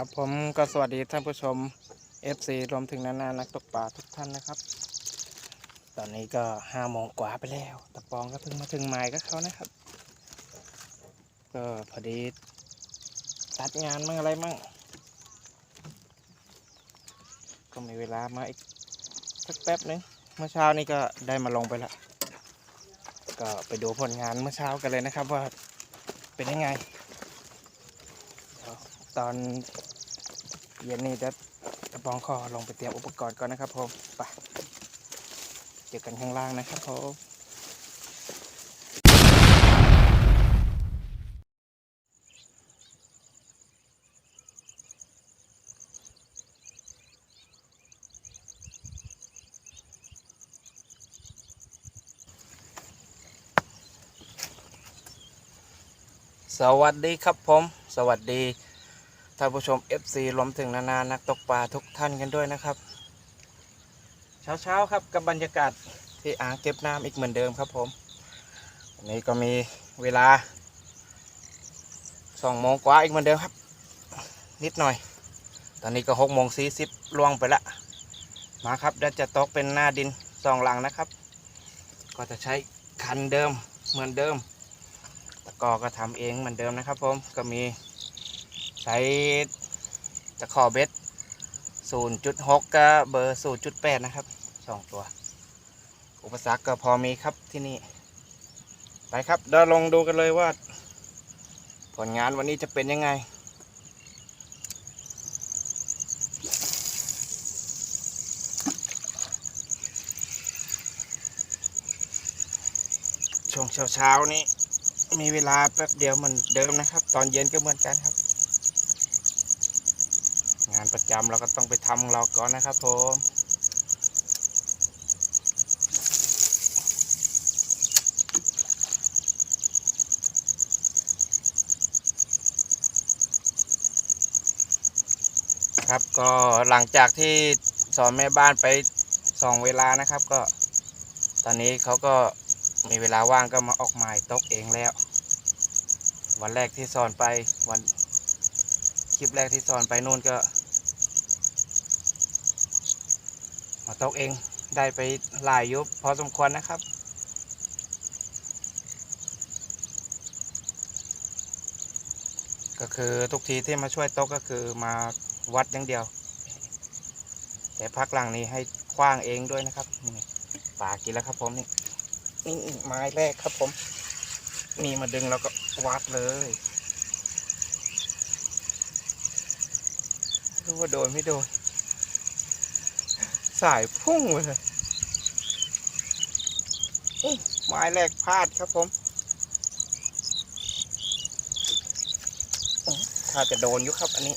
ครับผมก็สวัสดีท่านผู้ชม FC รวมถึงนานานักตกปลาทุกท่านนะครับ ตอนนี้ก็ห้าโมงกว่าไปแล้วตะปองก็เพิ่งมาถึงหมายก็เขานะครับ ก็พอดีตัดงานมั่งอะไรมั่งก็มีเวลามาอีกสักแป๊บนึงเมื่อเช้านี้ก็ได้มาลงไปละก็ไปดูผลงานเมื่อเช้ากันเลยนะครับว่าเป็นยังไงตอน ย็นนี้จะตะปองคอลงไปเตรียมอุปกรณ์ก่อนนะครับผมไปเจอกันข้างล่างนะครับผมสวัสดีครับผม สวัสดี ท่านผู้ชม FC รวมถึงนานานักตกปลาทุกท่านกันด้วยนะครับ เช้าๆครับกับบรรยากาศที่อ่างเก็บน้ำอีกเหมือนเดิมครับผมวันนี้ก็มีเวลาสองโมงกว่าอีกเหมือนเดิมครับ นิดหน่อย ตอนนี้ก็หกโมงสี่สิบล่วงไปละ มาครับเดี๋ยวจะตกเป็นหน้าดินสองหลังนะครับ ก็จะใช้คันเดิมเหมือนเดิมตะกอก็ทำเองเหมือนเดิมนะครับผมก็มี ช้ตะขอเบ็ด0.6กับเบอร์ 0.8 นะครับสองตัว อุปสรรคก็พอมีครับที่นี่ ไปครับเดี๋ยวลองดูกันเลยว่า ผลงานวันนี้จะเป็นยังไงช่วงเช้าๆนี้มีเวลาแป๊บเดียวเหมือนเดิมนะครับ ตอนเย็นก็เหมือนกันครับานประจำเราก็ต้องไปทำของเราก่อนนะครับผมครับก็หลังจากที่สอนแม่บ้านไปสองเวลานะครับ ก็ ตอนนี้เขาก็มีเวลาว่างก็มาออกหมายตกเองแล้ว วันแรกที่สอนไปวันคลิปแรกที่สอนไปนู่นก็ มา ตกเองได้ไปหลายยุบพอสมควรนะครับก็คือทุกทีที่มาช่วยตกก็คือมาวัดอย่างเดียว แต่พักหลังนี้ให้คว้างเองด้วยนะครับนี่ปากินแล้วครับผมนี่นี่ไม้แรกครับผม นี่มาดึงแล้วก็วัดเลยรู้ว่าโดนไม่โดน สายพุ่งเลยอุ๊ยไม้แรกพลาดครับผมถ้าจะโดนยู่ครับอันนี้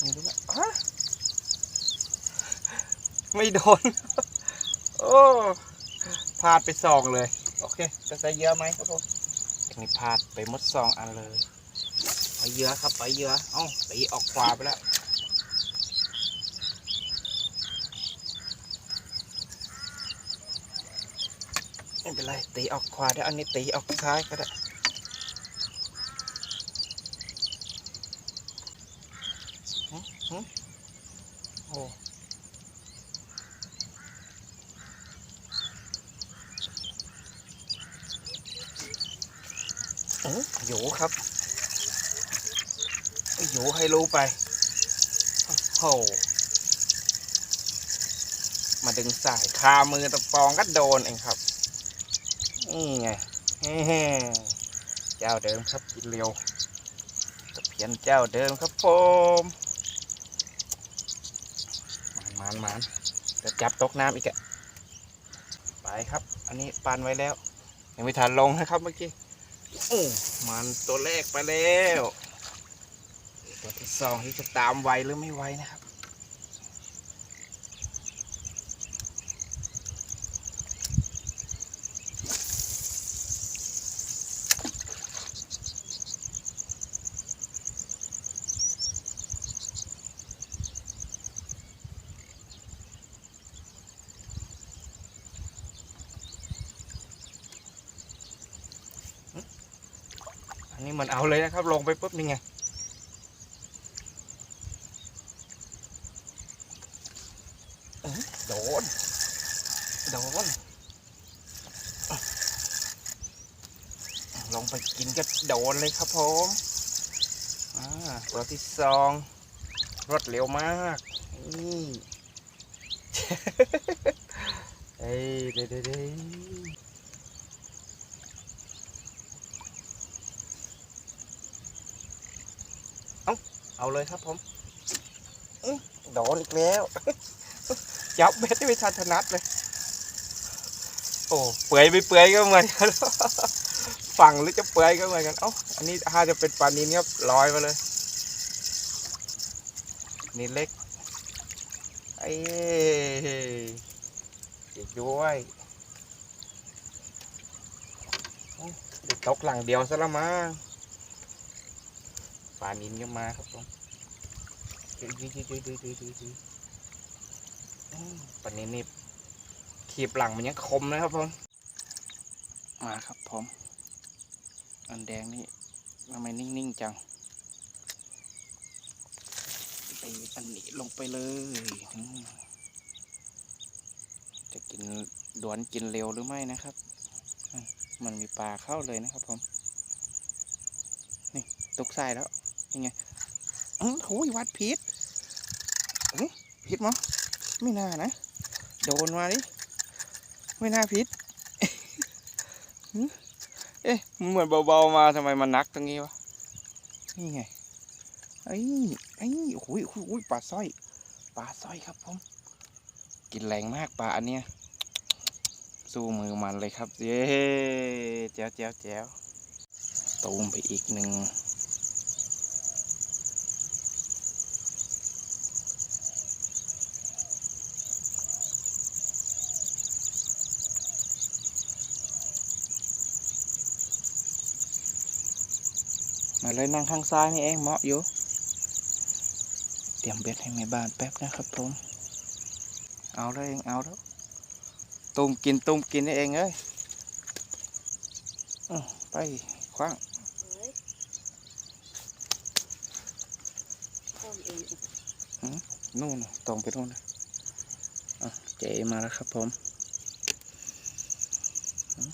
ไม่รู้ว่ฮะไม่โดน โอ้พลาดไปสองเลย โอเค จะใส่เยอะไหมครับผม นี่พลาดไปมดสองอันเลยไปเยอะครับไปเยอะเอ้าตีออกขวาไปแล้วไม่เป็นไรตีออกขวาได้อันนี้ตีออกซ้ายก็ได้ หึหึโอ้โอ้โหยูครับโยูให้รู้ ไปโอ้โหมาดึงสายคามือตะปองก็โดนเองครับ นี่ไงเจ้าเดิมครับกินเร็วตะเพียนเจ้าเดิมครับผมมานมานมานจะจับตกน้ำอีกอะไปครับ อันนี้ปานไว้แล้ว ยังไม่ทันลงนะครับเมื่อกี้มันตัวแรกไปแล้ว ตัวที่สองที่จะตามไวหรือไม่ไวนะครับอันนี้เหมือนเอาเลยนะครับ ลงไปปุ๊บนี่ไง โดนลงไปกินก็โดนเลยครับผมอ่าตัวที่สองรวดเร็วมากนี่เอ้ยเด้เด้เด้เอาเอาเลยครับผมอื้อโดนอีกแล้ว จับเบ็ดไม่ทันถนัดเลย โอ้เปื่อยไม่เปื่อยก็เหมือนกันฝั่งหรือจะเปื่อยก็เหมือนกันเอ้าอันนี้ถ้าจะเป็นปลานินครับลอยมาเลยนี่เล็กไอ้อีกด้วยเดี๋ยวตกหลังเดียวซะละมั้งปลานินก็มาครับผมดูดูดูดูดูดูปลานินนี่ ขีบหลังมันยังคมนะครับผมมาครับผมอันแดงนี่ทำไมนิ่งๆจังตีอันนี้ลงไปเลย จะกินดวนกินเร็วหรือไม่นะครับ มันมีปลาเข้าเลยนะครับผม นี่ตกใส่แล้วยังไงอื้อโหยวัดพิษเฮ้ยพิษมั้งไม่น่านะ โดนมาดิ ไม่น่าพิษเอ๊ะมันเหมือนเบาๆมาทำไมมันนักตรงนี้วะ นี่ไงไอ้ไอ้โอ้ยโอ้ยโอ้ยปลาสร้อย ปลาสร้อยครับผม กินแรงมากปลาอันเนี้ย สู้มือมันเลยครับ เย้แจ๋วแจ๋วแจ๋วตูมไปอีกหนึ่ง เลยนั่งข้างซ้ายนี่เองเหมาะอยู่ เตรียมเบ็ดให้แม่บ้านแป๊บนะครับผม เอาเลยเองเอาแล้วตุ่มกินตุ่มกินนี่เองเอ้ยอื้อไปคว้างเฮ้ยต้มเองนู่นตรงไปนู่นนะอะเจมาแล้วครับผมอืม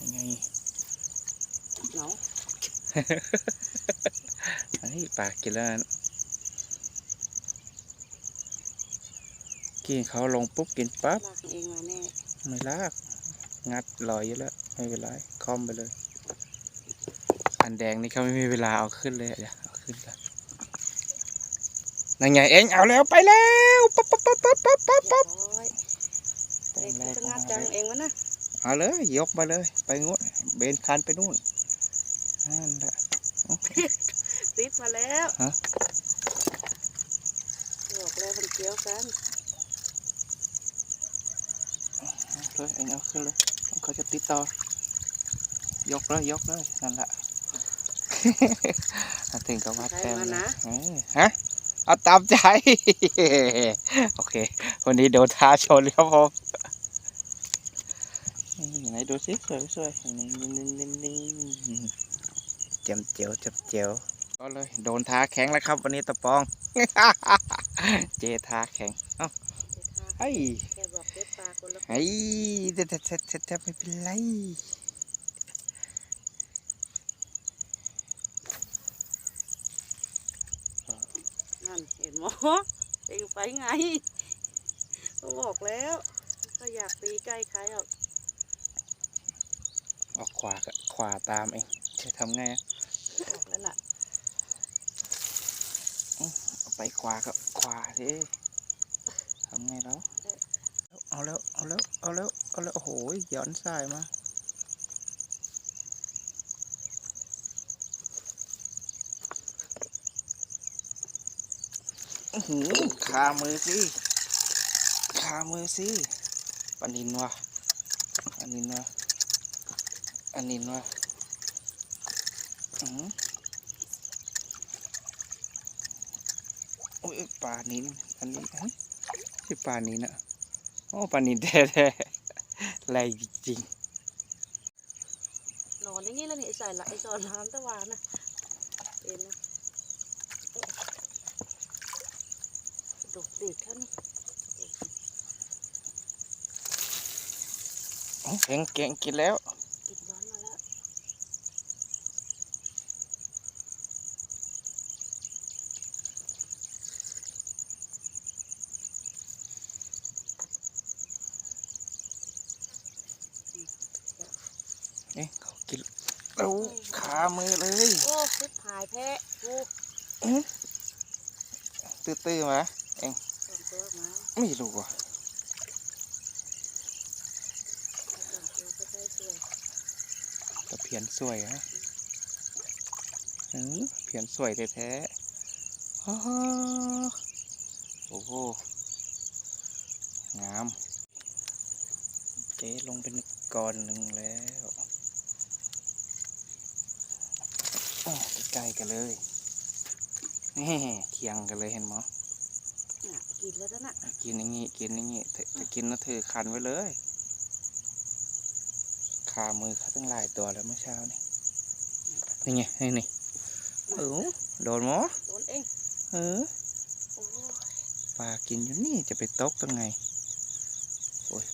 ยังไง เนาะ ไอ้ปลากินแล้วนะกินเขาลงปุ๊บกินปั๊บลากเองมาแน่ไม่ลากงัดลอยอยู่แล้ว ไม่เป็นไรคอมไปเลย อันแดงนี่เขาไม่มีเวลาเอาขึ้นเลยเดี๋ยวเอาขึ้นกันนั่นไงเองเอาแล้วไปแล้วปั๊บปั๊บปั๊บปั๊บปั๊บปั๊บเรียปั๊บบร้อยแต้เด็มกแรกจะมางัดจัเลงยเองวะนะเอาเลยยกมาเลย ไปงูนเบนคันไปนู่น นั่นแหละติดมาแล้วฮะบอกแล้วมันเกี่ยวกันเอาเลยเองเอาขึ้นเลยเขาจะติดต่อยกเลยยกเลยนั่นแหละถึงกับวัดแต้มเลยเออฮะเอาตามใจ โอเค วันนี้โดนท้าชนครับผมนี่ไหนดูสิสวยสวยนี่นี่นี่นี่นี่เจียมเจียวเจียมเจียวก็เลยโดนท้าแข็งแล้วครับวันนี้ตะปอง เจท้าแข็งเอ้าเดี๋ยวทาเฮ้ยแกบอกเก็บปลาคนละเฮ้ยเด็ดเด็ดเด็ดเด็ดเด็ดไม่เป็นไรนั่นเห็นหมอเองไปไงก็บอกแล้ว ก็อยากตีใกล้ใครอะออกขวาก็ขวาตามเองจะทำไงอะ บอกแล้วล่ะเอาไปขวาก็ขวาสิทำไงแล้วเอาแล้วเอาแล้วเอาแล้วเอาแล้วโอ้โหย้อนสายมาอือหือขามือสิขามือสิปนินวะอันนินวะอันนินวะ อือหือโอ้ยปลานินอันนี้เฮ้ยชื่อปลานินอะโอ้ปลานินแท้ๆแรงจริงๆใส่ละไอสอนน้ำตะวานนะเป็นนะดกเด็กเขานี่เก่งเก่งกินแล้ว กินย้อนมาแล้ว เอ๊ะเขากิน แล้วขามือเลย โอ้คุดหายแพ้กูตื้อๆมาสองตัวมาไม่รู้อะสองตัวก็ได้สวยตะเพียนสวยฮะหือเพียนสวยแท้ๆฮ่าฮ่าโอ้โห งาม เจ๊ลงเป็นก้อนหนึ่งแล้วโอ้ใกล้ๆกันเลยนี่เคียงกันเลยเห็นไหมยน่ะกินแล้วนะน่ะกินอย่างงี้กินอย่างงี้ถ้าถ้ากินนะเธอคันไว้เลยคามือเขาตั้งหลายตัวแล้วเมื่อเช้านี่นี่ไงนี่นี่เออโดนหมอโดนเองเออโอ้ยปลากินอยู่นี่จะไปตกตั้งไงโอ้ย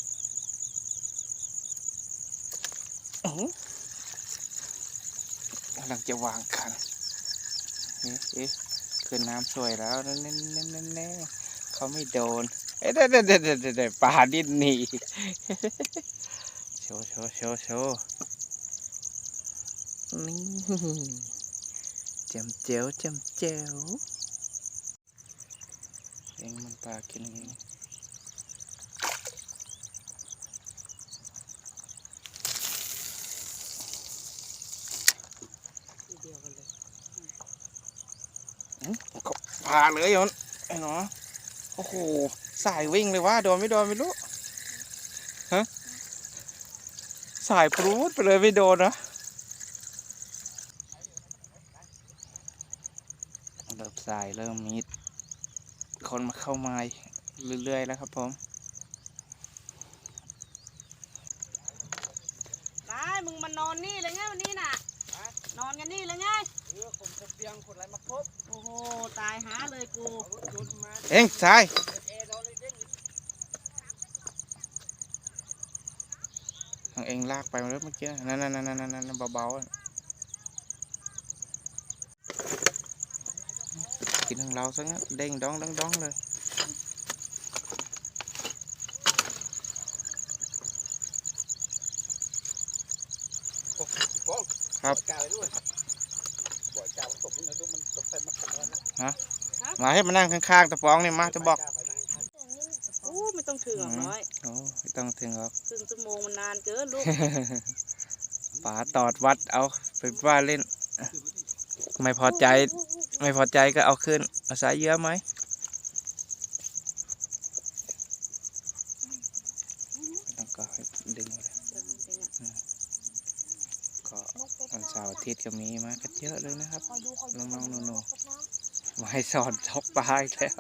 อื้อหือกำลังจะวางคัน เอ๊ะเอ๊ขึ้นน้ำสวยแล้วนั่นนั่นนั่นนั่นแน่เขาไม่โดน เอ๊ะเด็ดเด็ดเด็ดเด็ดเด็ดปลาดิ้นหนีโชว์โชว์โชว์โชว์นี่จำเจียวจำเจียวเองมันปลากินเอง ทีเดียวกันเลย เขาพาเลยยนไอ้หนอโอ้โหสายวิ่งเลยว่าโดนไม่โดนไม่รู้ฮะสายปรูดไปเลยไม่โดนนะเริ่มสายเริ่มมีคนมาเข้ามาเรื่อยๆแล้วครับผม งเอ็งลากไปแล้วเมื่อกี้นั่นนั่นนั่นนั่นนั่นเบาๆอะกินของเราซะงั้นเด้งดองดองดองเลยป้องครับกาไปด้วยบ่อยกาผสมนะดู มันต้องใส่มาขนาดนั้นมาให้มานั่งข้างๆตะปองนี่มาจะบอกาไปนั่งข้างโอ้ไม่ต้องถึงหรอกน้อยโอ้ไม่ต้องถึงหรอกครึ่งชั่วโมงมันนานเกินลูกป๋าตอดวัดเอาเป็นว่าเล่น ไม่พอใจ ไม่พอใจก็เอาขึ้นเอาสายเยอะไหมต้องก็ให้ดึงมาเลยก็วันเสาร์อาทิตย์ก็มีมากันเยอะเลยนะครับน้องๆหนูๆ มาให้สอนทบปลาอีกแล้ว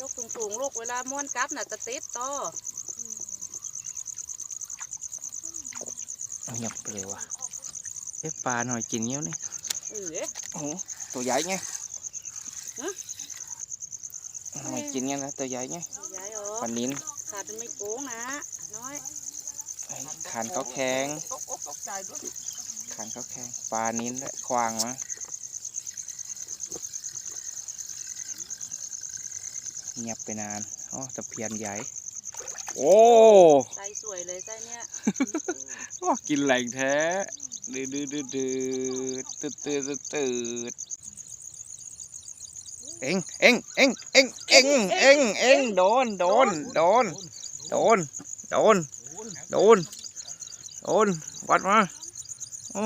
ยกสูงๆลูกเวลาม้วนกลับน่ะจะติดต่อเงียบไปเลยว่ะเอ๊ะปลาหน่อยกินเงี้ยวนี่เออเอ๊ะโอ้โหตัวใหญ่ไงฮะหน่อยกินเงี้ยนะตัวใหญ่ไงยายอ๋อปลานิ้นขาดมันไม่โกงนะน้อยไอ้ขานเขาแข็งตกอกตกใจด้วยขานเขาแข็งปลานิ้นและควางมา เงียบไปนานอ๋อตะเพียนใหญ่ โอ้ไส้สวยเลยไส้เนี้ยว่ากินแหล่งแท้ดืดดืดดืดดืดตืดตืดตืดตืดเอ็งเอ็งเอ็งเอ็งเอ็งเอ็งเอ็งโดนโดนโดนโดนโดนโดนโดนวัดมาโอ้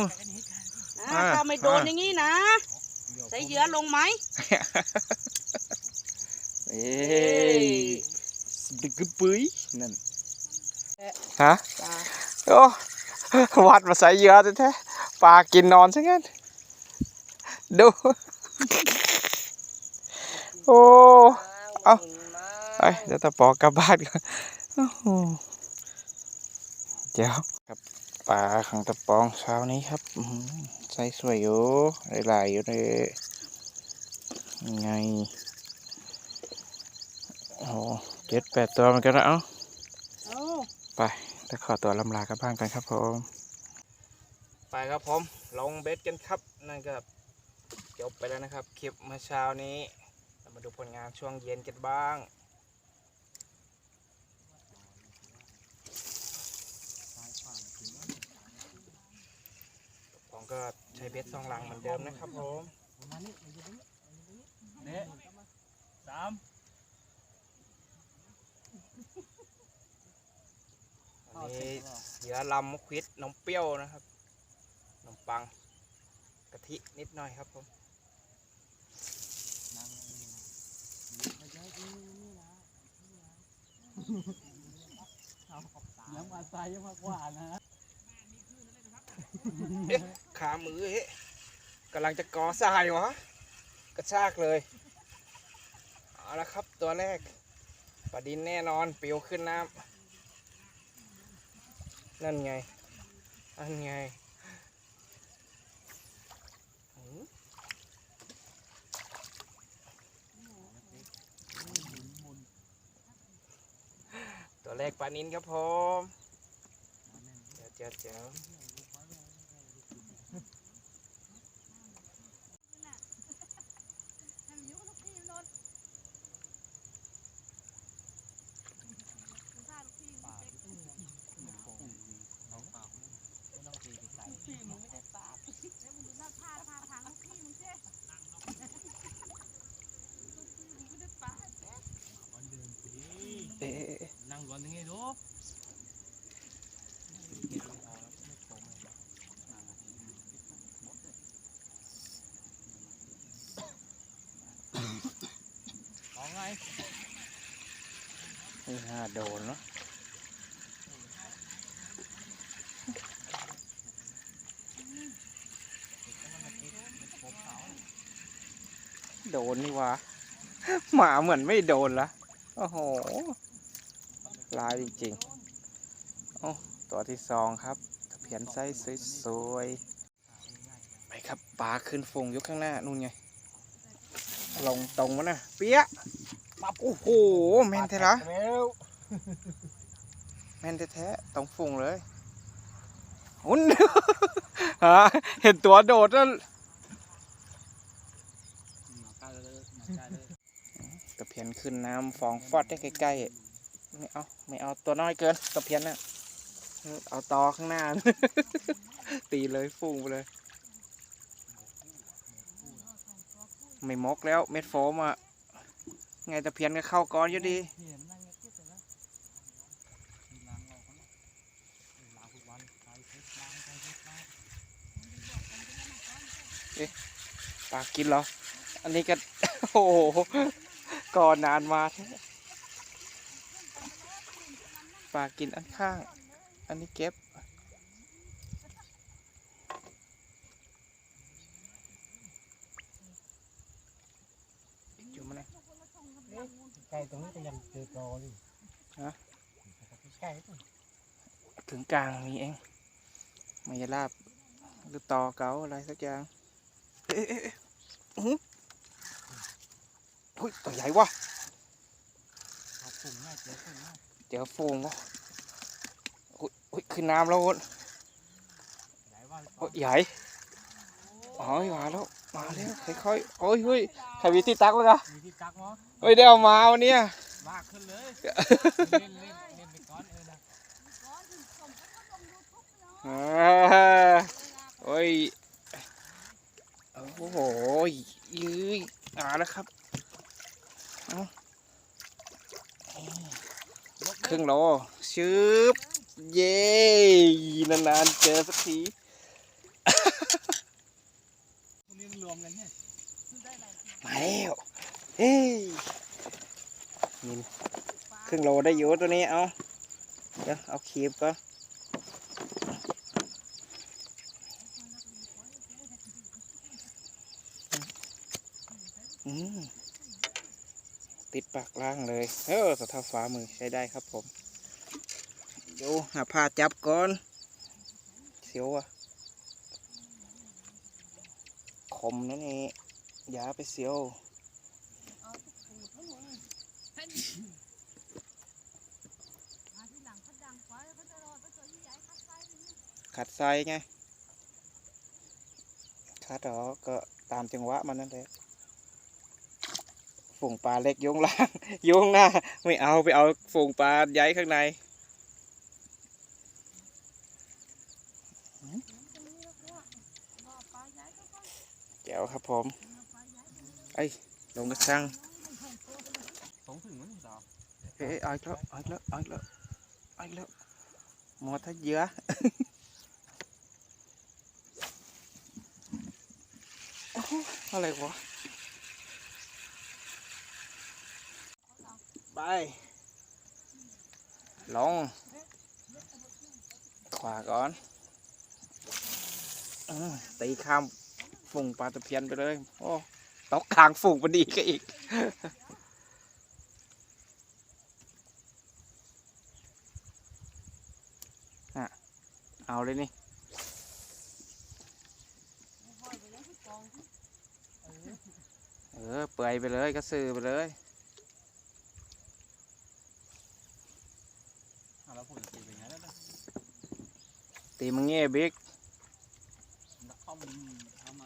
อ่าอ่าถ้าไม่โดนอ่าอย่างงี้นะใส่เหยื่อลงไหม เอ้ยดึกกึบปุ้ยนั่นฮะปลาโอ้วัดมาใส่เยอะแท้ๆปลากินนอนซะงั้นดู โอ้เอาไปเดี๋ยวตะปอกลับบ้านก่อนโอ้โหเจ้าครับปปลาขังตะปองเช้านี้ครับอื้อหือใส่สวยอยู่หลายๆอยู่เลยยังไง โอ้โหเจ็ดแปดตัวเหมือนกันนะเอ้าเอาไปจะขอตัวลำลากันบ้างกันครับผม ไปครับผม ลงเบ็ดกันครับนั่นก็จบไปแล้วนะครับ คลิปเมื่อเช้านี้เรามาดูผลงานช่วงเย็นกันบ้างผมก็ใช้เบ็ดซองหลังเหมือนเดิมนะครับผมเด็สาม อันนี้เหยื่อลำมะควิดนมเปรี้ยวนะครับนมปังกะทินิดหน่อยครับผมยังมาตายยังมากกว่านะเอ๊ะขามือเฮ้กำลังจะกอทรายวะกระชากเลยเอาละครับตัวแรกปลาดินแน่นอนปิวขึ้นน้ำ นั่นไง อันไงตัวแรกปลานินครับผมเจ้าเจ้าเจ้า เอ๊ะเอ๊ะเอ๊ะ นั่งก่อนยังไงดู เอาไง ไม่น่าโดนเนาะโดนนี่วะหมาเหมือนไม่โดนละโอ้โหลายจริงๆโอ้ตัวที่สองครับเพียนไส้สวยๆไปครับปลาขึ้นฟงยกข้างหน้านู่นไงลงตรงวะนะเปี้ยะ ปั๊บโอ้โหแม่นแท้ละแล้วแม่นแท้ๆต้องฟุงเลยอุ้นฮะเห็นตัวโดดแล้วหนักกาเลยหนักกาเลยตะเพียนขึ้นน้ำฟองฟอดได้ใกล้ๆไม่เอาไม่เอาตัวน้อยเกินตะเพียนน่ะเอาตอข้างหน้า ตีเลยฟุ้งไปเลย ไม่มกแล้วเม็ดโฟมอะ ไงตะเพียนก็เข้าก้อนอยู่ดีนี่มันนั่งเยบๆเลยนะมีล้างออกนะล้างทุกวันใส่เพชรล้างใส่เพชรล้างปลากินเหรอ อันนี้ก็ โอ้โหก่อนนานมาปลากินอันข้าง อันนี้เก็บ อยู่มาเลย ใกล้ต รงนี้ก็ยังเจอกออยู่ฮะใกล้ถึงกลางมีเองมายาลาบหรือต่อเกาอะไรสักอย่างเอ๊ะเอ๊ะเอ๊ะอื้อหุ้ยตัวใหญ่วะเอาผงง่ายเจอผงง่ายเจอฟูงวะอุ้ยขึ้นน้ำแล้วใหญ่ว่าโอ้ยใหญ่อ๋อมาแล้วมาแล้วค่อยๆโอ้ยเฮ้ยใครวิธีตักเลยอะมีที่ตักมั้งเฮ้ยได้เอามาวันนี้ ยลากขึ้นเลยเล่นเล่นเล่นไปก่อนเออนะอ่าโอ้ยโอ้โหยืยอ่าแล้วครับเอาครึ่งโลชืบเย้นานๆเจอสักทีตรงนี้มันรวมกันเนี่ยมาแล้วเฮ้ย นี่ครึ่งโลได้อยู่ตัวนี้เอาเดี๋ยวเอาคีบก่อนอืมติดปากล่างเลย เออสะเท้าฟ้ามือใช้ได้ครับผมดูหาผ้าจับก่อน เสียวอะคมนะนี่อย่าไปเสียว เอาขูดเขาหน่อยมาที่หลังเขัดไซไงขัดหรอก็ตามจังหวะมันนั่นแหละฝูงปลาเล็กโยงล่างโยงหน้า ไม่เอาไปเอาฝูงปลาใหญ่ข้างในตรงนี้แล้วก็รอปลาใหญ่ก็ก็แจ๋วครับผมปลาใหญ่ก็ลงกระชัง สองถึงมั้งดาว เอ้ยอาอีกแล้วอาอีกแล้วอาอีกแล้วอาอีกแล้วหมอถ้าเยอะอ้โหอะไรวะ ไป ลง ขวาก่อนอตีข้ามฝุ่งปลาตะเพียนไปเลย โอ้ตกทางฝุ่งพอดีก็อีก เอาเลยนี่เออเปื่อยไปเลยก็ซื้อไปเลยอะแล้วผมจะตีเป็นไงแล้วนะตีมึงเงี้ยบิ๊กนักข้อมทำไหม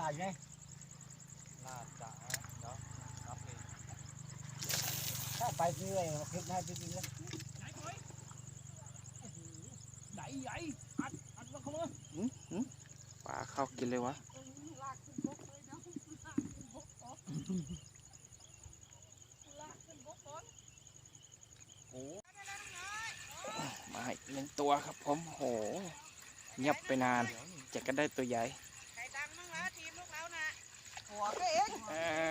พ รุ่งนี้ไปตลาดไงลาดจ๋าเนาะรับเองถ้าไปซื้อเองคลิปหน้าพี่จริงแล้วใหญ่ใหญ่อัดอัดมาเข้ามาปลาเข้ากินเลยวะลากขึ้นบกเลยนะลากขึ้นบกก่อนลากขึ้นบกก่อนโอ้มาอีกหนึ่งตัวครับผมโหเงียบไปนานจะก็ได้ตัวใหญ่ ใครดังมั่งละทีมลูกเรานะหัวก็ เองเอ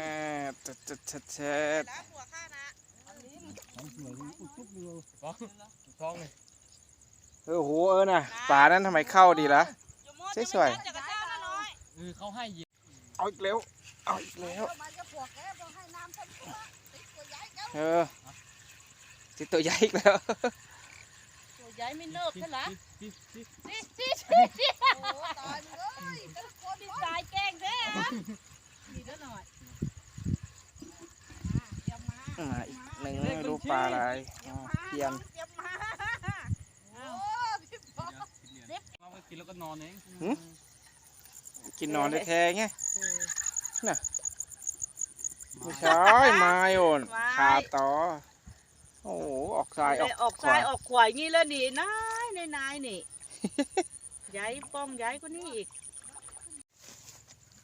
อเจ็ดเจ็ดเจ็ดเจ็ดแล้วหัวข้านะอันนี้น้ำสวยอุ๊บจุ๊บดูฟ้องฟ้องเลยเออโหเออน่ะปลานั้นทำไมเข้าดีละสวยๆจะกระเช้าน้อยเออเขาให้ยิงเอาอีกแล้วเอาอีกแล้วมันจะปวกแกพอให้น้ำท่วมตัวติดตัวใหญ่เจ้าเออติดตัวใหญ่อีกแล้วตัวใหญ่ไม่เลิกใช่ไหมจิ๊บจิ๊บสิสิสิสิโอ้ตายเลยเป็นคนที่ตายแกล้งแท้ อะดีแล้วหน่อยเตรียมมามาอีกหนึ่งไม่รู้ปลาอะไรอ๋อเพียนเตรียมมาโอ้พี่ปอเราก็กินแล้วก็นอนเองกินนอนแท้ๆไงไม่ใช่ไม้โอนขาดต่อโอ้โหออกซ้ายออกออกขซ้าวายออกขวายงี้แล้วนี่นายนายนายนี่ใหญ่ป้องใหญ่กว่านี้อีก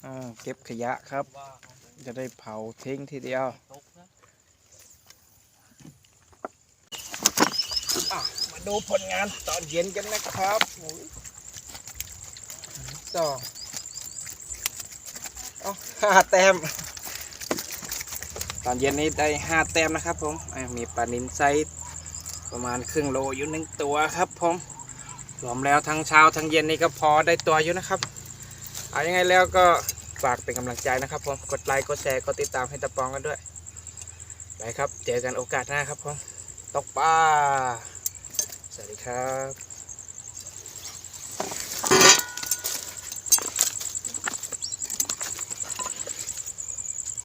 อ่าเก็บขยะครับ จะได้เผาทิ้งทีเดียวมาดูผลงานตอนเย็นกันนะครับโอ้ยสอเอาห้าแต้ม ตอนเย็นนี้ได้ห้าแต้มนะครับผมมีปลานินไซส์ประมาณครึ่งโลอยู่หนึ่งตัวครับผมรวมแล้วทั้งเช้าทั้งเย็นนี่ก็พอได้ตัวอยู่นะครับ เอายังไงแล้วก็ ฝากเป็นกำลังใจนะครับผมกดไลค์กดแชร์กดติดตามให้ตะปองกันด้วยไปครับ เจอกันโอกาสหน้าครับผมตกปลาสวัสดีครับ